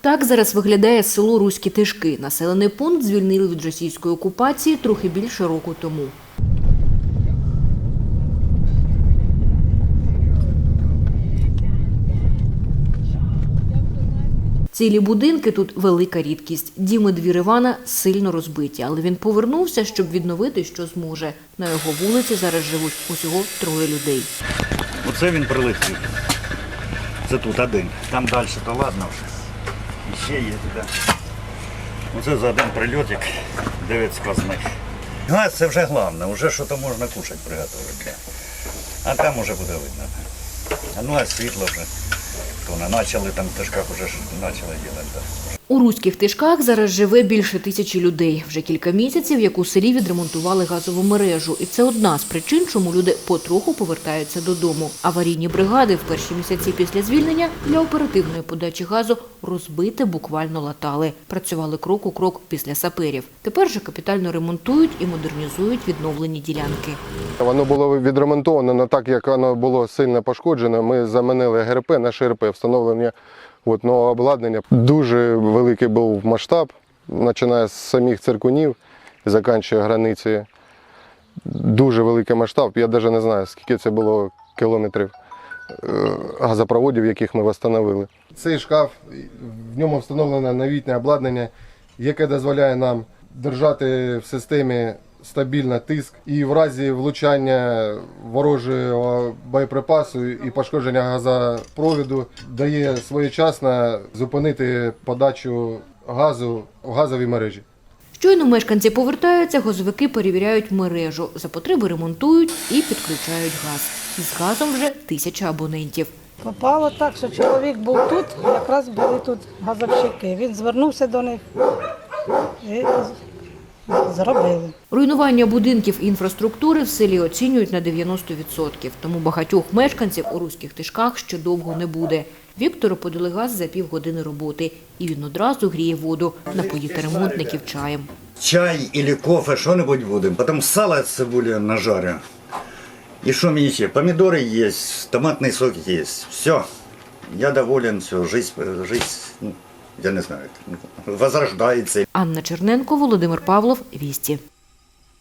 Так зараз виглядає село Руські Тишки. Населений пункт звільнили від російської окупації трохи більше року тому. Цілі будинки тут велика рідкість. Діми двір Івана сильно розбиті, але він повернувся, щоб відновити, що зможе. На його вулиці зараз живуть усього троє людей. Оце він прилетів. Це тут один. Там далі то ладно вже. І ще є туди. Оце за один прильотик, дев'ять сквозних. Газ це вже головне, вже що то можна кушати приготувати. А там уже буде видно. А ну а світло вже. То не почали там в тишках вже почали робити. У руських тишках зараз живе більше тисячі людей. Вже кілька місяців, як у селі відремонтували газову мережу. І це одна з причин, чому люди потроху повертаються додому. Аварійні бригади в перші місяці після звільнення для оперативної подачі газу розбите буквально латали. Працювали крок у крок після саперів. Тепер же капітально ремонтують і модернізують відновлені ділянки. Воно було відремонтовано не так, як воно було сильно пошкоджено. Ми замінили ГРП на ШРП, встановлення от, нового обладнання. Дуже великий був масштаб, починає з самих циркунів і закінчує границі. Дуже великий масштаб. Я навіть не знаю, скільки це було кілометрів е, газопроводів, яких ми встановили. Цей шкаф, в ньому встановлене новітнє обладнання, яке дозволяє нам держати в системі стабільно тиск і в разі влучання ворожого боєприпасу і пошкодження газопроводу дає своєчасно зупинити подачу газу в газовій мережі. Щойно мешканці повертаються, газовики перевіряють мережу. За потреби ремонтують і підключають газ. З газом вже тисяча абонентів. Попало так, що чоловік був тут, якраз були тут газовщики. Він звернувся до них і зробили. Руйнування будинків і інфраструктури в селі оцінюють на 90%. Тому багатьох мешканців у руських тишках ще довго не буде. Віктору подали газ за півгодини роботи, і він одразу гріє воду, напоїти ремонтників чаєм. Чай или кофе, що-небудь будемо. Потім сало з цибулею нажарю. І що мені ще? Помідори є, томатний сок є. Все. Я доволен, все, жизнь, жизнь, ну, я не знаю, возрождається. Анна Черненко, Володимир Павлов, Вісті.